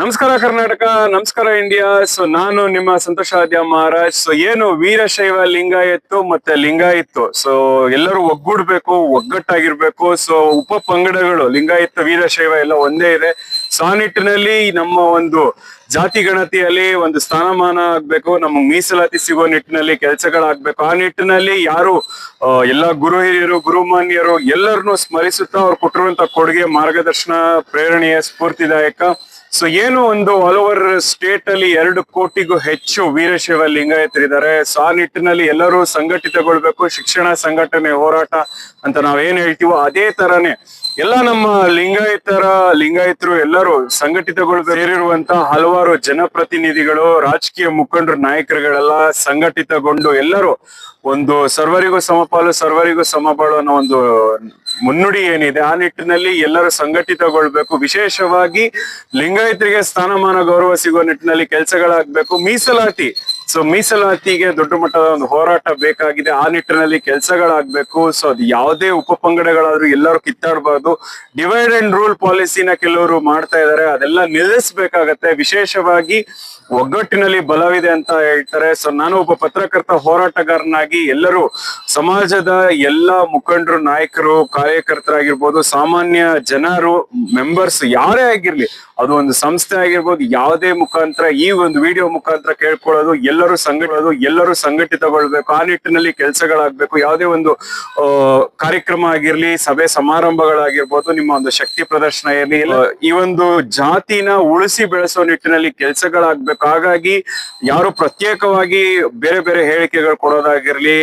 ನಮಸ್ಕಾರ ಕರ್ನಾಟಕ, ನಮಸ್ಕಾರ India so ನಾನು ನಿಮ್ಮ ಸಂತೋಷ ಆದ್ಯ ಮಹಾರಾಜ್. ಸೊ ಏನು ವೀರಶೈವ ಲಿಂಗಾಯತ್ತು ಮತ್ತೆ ಲಿಂಗಾಯತ್ತು ಸೊ ಎಲ್ಲರೂ ಒಗ್ಗೂಡ್ಬೇಕು, ಒಗ್ಗಟ್ಟಾಗಿರ್ಬೇಕು. ಸೊ ಉಪ ಪಂಗಡಗಳು ಲಿಂಗಾಯತ್ತು ವೀರಶೈವ ಎಲ್ಲ ಒಂದೇ ಇದೆ. ಸೊ ಆ ನಿಟ್ಟಿನಲ್ಲಿ ನಮ್ಮ ಒಂದು ಜಾತಿ ಗಣತಿಯಲ್ಲಿ ಒಂದು ಸ್ಥಾನಮಾನ ಆಗ್ಬೇಕು. ನಮಗೆ ಮೀಸಲಾತಿ ಸಿಗೋ ನಿಟ್ಟಿನಲ್ಲಿ ಕೆಲಸಗಳಾಗ್ಬೇಕು. ಆ ನಿಟ್ಟಿನಲ್ಲಿ ಯಾರು ಎಲ್ಲ ಗುರು ಹಿರಿಯರು ಗುರುಮಾನ್ಯರು ಎಲ್ಲರನ್ನೂ ಸ್ಮರಿಸುತ್ತಾ ಅವ್ರು ಕೊಟ್ಟಿರುವಂತ ಕೊಡುಗೆ ಮಾರ್ಗದರ್ಶನ, ಪ್ರೇರಣೆಯ, ಸ್ಫೂರ್ತಿದಾಯಕ. ಸೊ ಏನು ಒಂದು ಆಲ್ ಓವರ್ ಸ್ಟೇಟ್ ಅಲ್ಲಿ ಎರಡು ಕೋಟಿಗೂ ಹೆಚ್ಚು ವೀರಶೈವ ಲಿಂಗಾಯತರಿದ್ದಾರೆ ಸೊ ಆ ನಿಟ್ಟಿನಲ್ಲಿ ಎಲ್ಲರೂ ಸಂಘಟಿತಗೊಳ್ಬೇಕು, ಶಿಕ್ಷಣ ಸಂಘಟನೆ ಹೋರಾಟ ಅಂತ ನಾವೇನ್ ಹೇಳ್ತೀವೋ ಅದೇ ತರನೇ ಎಲ್ಲ ನಮ್ಮ ಲಿಂಗಾಯತರ, ಲಿಂಗಾಯತರು ಎಲ್ಲರೂ ಸಂಘಟಿತಗಳು ಸೇರಿರುವಂತ ಹಲವಾರು ಜನಪ್ರತಿನಿಧಿಗಳು, ರಾಜಕೀಯ ಮುಖಂಡರು, ನಾಯಕರುಗಳೆಲ್ಲ ಸಂಘಟಿತಗೊಂಡು ಎಲ್ಲರೂ ಒಂದು ಸರ್ವರಿಗೂ ಸಮಪಾಲು, ಸರ್ವರಿಗೂ ಸಮಬಾಳು ಅನ್ನೋ ಒಂದು ಮುನ್ನುಡಿ ಏನಿದೆ, ಆ ನಿಟ್ಟಿನಲ್ಲಿ ಎಲ್ಲರೂ ಸಂಘಟಿತಗೊಳ್ಬೇಕು. ವಿಶೇಷವಾಗಿ ಲಿಂಗಾಯತರಿಗೆ ಸ್ಥಾನಮಾನ ಗೌರವ ಸಿಗುವ ನಿಟ್ಟಿನಲ್ಲಿ ಕೆಲಸಗಳಾಗಬೇಕು. ಮೀಸಲಾತಿ ಸೊ ಮೀಸಲಾತಿಗೆ ದೊಡ್ಡ ಮಟ್ಟದ ಒಂದು ಹೋರಾಟ ಬೇಕಾಗಿದೆ. ಆ ನಿಟ್ಟಿನಲ್ಲಿ ಕೆಲಸಗಳಾಗಬೇಕು. ಸೊ ಅದು ಯಾವುದೇ ಉಪಪಂಗಡಗಳಾದ್ರೂ ಎಲ್ಲರೂ ಕಿತ್ತಾಡಬಾರ್ದು. ಡಿವೈಡ್ ಅಂಡ್ ರೂಲ್ ಪಾಲಿಸಿನ ಕೆಲವರು ಮಾಡ್ತಾ ಇದ್ದಾರೆ. ಅದೆಲ್ಲ ನಿಲ್ಲಿಸಬೇಕಾಗತ್ತೆ. ವಿಶೇಷವಾಗಿ ಒಗ್ಗಟ್ಟಿನಲ್ಲಿ ಬಲವಿದೆ ಅಂತ ಹೇಳ್ತಾರೆ. ಸೊ ನಾನು ಒಬ್ಬ ಪತ್ರಕರ್ತ, ಹೋರಾಟಗಾರನಾಗಿ ಎಲ್ಲರೂ ಸಮಾಜದ ಎಲ್ಲ ಮುಖಂಡರು, ನಾಯಕರು, ಕಾರ್ಯಕರ್ತರಾಗಿರ್ಬೋದು, ಸಾಮಾನ್ಯ ಜನರು ಮೆಂಬರ್ಸ್ ಯಾರೇ ಆಗಿರ್ಲಿ, ಅದು ಒಂದು ಸಂಸ್ಥೆ ಆಗಿರ್ಬೋದು, ಯಾವುದೇ ಮುಖಾಂತರ, ಈ ಒಂದು ವಿಡಿಯೋ ಮುಖಾಂತರ ಕೇಳ್ಕೊಳ್ಳೋದು, ಎಲ್ಲರೂ ಸಂಘಟೋದು ಎಲ್ಲರೂ ಸಂಘಟಿತಗೊಳ್ಬೇಕು, ಆ ನಿಟ್ಟಿನಲ್ಲಿ ಕೆಲಸಗಳಾಗಬೇಕು, ಯಾವುದೇ ಒಂದು ಕಾರ್ಯಕ್ರಮ ಆಗಿರ್ಲಿ, ಸಭೆ ಸಮಾರಂಭಗಳಾಗಿರ್ಬೋದು, ನಿಮ್ಮ ಒಂದು ಶಕ್ತಿ ಪ್ರದರ್ಶನ ಇರಲಿ ಈ ಒಂದು ಜಾತಿನ ಉಳಿಸಿ ಬೆಳೆಸೋ ನಿಟ್ಟಿನಲ್ಲಿ ಕೆಲಸಗಳಾಗಬೇಕು. ಹಾಗಾಗಿ ಯಾರು ಪ್ರತ್ಯೇಕವಾಗಿ ಬೇರೆ ಬೇರೆ ಹೇಳಿಕೆಗಳು ಕೊಡೋದಾಗಿರ್ಲಿ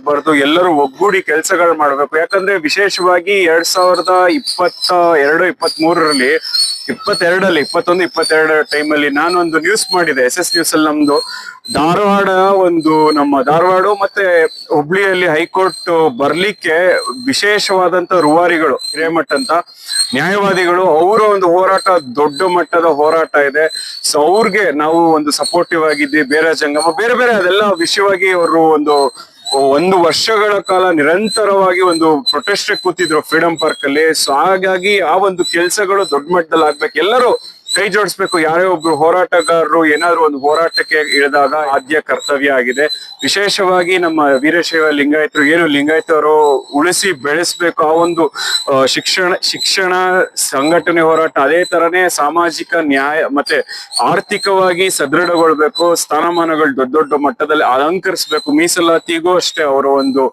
ಗುಂಪುಗಳಾಗ್ಬಾರ್ದು ಎಲ್ಲರೂ ಒಗ್ಗೂಡಿ ಕೆಲಸಗಳು ಮಾಡ್ಬೇಕು. ಯಾಕಂದ್ರೆ ವಿಶೇಷವಾಗಿ ಎರಡ್ ಸಾವಿರದ ಇಪ್ಪತ್ತ, ಎರಡು ಇಪ್ಪತ್ತ್ ಮೂರರಲ್ಲಿ ಇಪ್ಪತ್ತೆರಡಲ್ಲಿ, ಇಪ್ಪತ್ತೊಂದು, ಇಪ್ಪತ್ತೆರಡು ಟೈಮಲ್ಲಿ ನಾನೊಂದು ನ್ಯೂಸ್ ಮಾಡಿದೆ. ಎಸ್ ಎಸ್ ನ್ಯೂಸ್ ಅಲ್ಲಿ ನಮ್ದು ಧಾರವಾಡ ಒಂದು ನಮ್ಮ ಧಾರವಾಡ ಮತ್ತೆ ಹುಬ್ಳಿಯಲ್ಲಿ ಹೈಕೋರ್ಟ್ ಬರ್ಲಿಕ್ಕೆ ವಿಶೇಷವಾದಂತ ರುವಾರಿಗಳು, ಹಿರೇಮಠ ಅಂತ, ನ್ಯಾಯವಾದಿಗಳು, ಅವರ ಒಂದು ಹೋರಾಟ ದೊಡ್ಡ ಮಟ್ಟದ ಹೋರಾಟ ಇದೆ. ಸೊ ಅವ್ರಿಗೆ ನಾವು ಒಂದು ಸಪೋರ್ಟಿವ್ ಆಗಿದ್ವಿ. ಬೇರೆ ಜಂಗಮ, ಬೇರೆ ಬೇರೆ ಅದೆಲ್ಲ ವಿಷಯವಾಗಿ ಅವರು ಒಂದು ಒಂದು ವರ್ಷಗಳ ಕಾಲ ನಿರಂತರವಾಗಿ ಒಂದು ಪ್ರೊಟೆಸ್ಟ್ ಕೂತಿದ್ರು ಫ್ರೀಡಂ ಪಾರ್ಕ್ ಅಲ್ಲಿ. ಸೊ ಹಾಗಾಗಿ ಆ ಒಂದು ಕೆಲಸಗಳು ದೊಡ್ಡ ಮಟ್ಟದಲ್ಲಿ ಆಗ್ಬೇಕು. ಎಲ್ಲರೂ ಕೈ ಜೋಡಿಸ್ಬೇಕು. ಯಾರೇ ಒಬ್ರು ಹೋರಾಟಗಾರರು ಏನಾದ್ರು ಒಂದು ಹೋರಾಟಕ್ಕೆ ಇಳಿದಾಗ ಆದ್ಯ ಕರ್ತವ್ಯ ಆಗಿದೆ. ವಿಶೇಷವಾಗಿ ನಮ್ಮ ವೀರಶೈವ ಲಿಂಗಾಯತರು, ಏನು ಲಿಂಗಾಯತರು ಉಳಿಸಿ ಬೆಳೆಸ್ಬೇಕು. ಆ ಒಂದು ಶಿಕ್ಷಣ ಶಿಕ್ಷಣ ಸಂಘಟನೆ ಹೋರಾಟ, ಅದೇ ತರನೇ ಸಾಮಾಜಿಕ ನ್ಯಾಯ, ಮತ್ತೆ ಆರ್ಥಿಕವಾಗಿ ಸದೃಢಗೊಳ್ಬೇಕು. ಸ್ಥಾನಮಾನಗಳು ದೊಡ್ಡ ದೊಡ್ಡ ಮಟ್ಟದಲ್ಲಿ ಅಲಂಕರಿಸಬೇಕು. ಮೀಸಲಾತಿಗೂ ಅಷ್ಟೇ ಅವರ ಒಂದು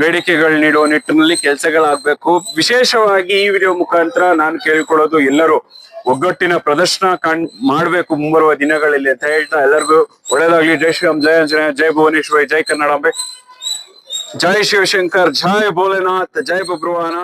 ಬೇಡಿಕೆಗಳು ನೀಡುವ ನಿಟ್ಟಿನಲ್ಲಿ ಕೆಲಸಗಳಾಗಬೇಕು. ವಿಶೇಷವಾಗಿ ಈ ವಿಡಿಯೋ ಮುಖಾಂತರ ನಾನು ಕೇಳಿಕೊಳ್ಳೋದು ಎಲ್ಲರೂ ಒಗ್ಗಟ್ಟಿನ ಪ್ರದರ್ಶನ ಕಾಣ್ ಮಾಡ್ಬೇಕು ಮುಂಬರುವ ದಿನಗಳಲ್ಲಿ ಅಂತ ಹೇಳ್ತಾ ಎಲ್ಲರಿಗೂ ಒಳ್ಳೇದಾಗ್ಲಿ ಜೈ ಶ್ರೀರಾಮ್ ಜಯ ಅಂಜನ ಜೈ ಭುವನೇಶ್ವರಿ, ಜೈ ಕನ್ನಡಾಂಬೆ ಜೈ ಶಿವಶಂಕರ್, ಜೈ ಭೋಲೆನಾಥ್, ಜೈ ಬಬ್ರುವಾನ